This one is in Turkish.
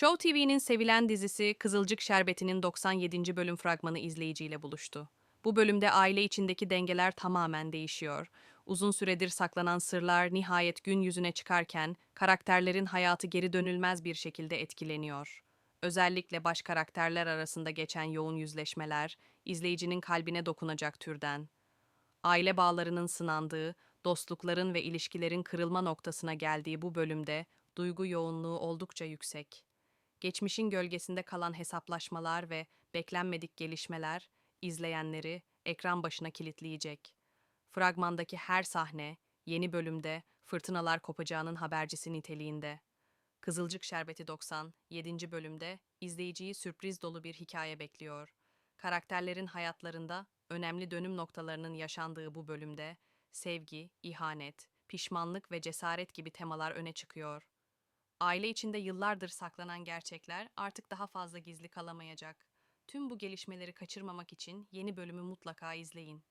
Show TV'nin sevilen dizisi Kızılcık Şerbeti'nin 97. bölüm fragmanı izleyiciyle buluştu. Bu bölümde aile içindeki dengeler tamamen değişiyor. Uzun süredir saklanan sırlar nihayet gün yüzüne çıkarken karakterlerin hayatı geri dönülmez bir şekilde etkileniyor. Özellikle baş karakterler arasında geçen yoğun yüzleşmeler izleyicinin kalbine dokunacak türden. Aile bağlarının sınandığı, dostlukların ve ilişkilerin kırılma noktasına geldiği bu bölümde duygu yoğunluğu oldukça yüksek. Geçmişin gölgesinde kalan hesaplaşmalar ve beklenmedik gelişmeler izleyenleri ekran başına kilitleyecek. Fragmandaki her sahne yeni bölümde fırtınalar kopacağının habercisi niteliğinde. Kızılcık Şerbeti 90 7. bölümde izleyiciyi sürpriz dolu bir hikaye bekliyor. Karakterlerin hayatlarında önemli dönüm noktalarının yaşandığı bu bölümde sevgi, ihanet, pişmanlık ve cesaret gibi temalar öne çıkıyor. Aile içinde yıllardır saklanan gerçekler artık daha fazla gizli kalamayacak. Tüm bu gelişmeleri kaçırmamak için yeni bölümü mutlaka izleyin.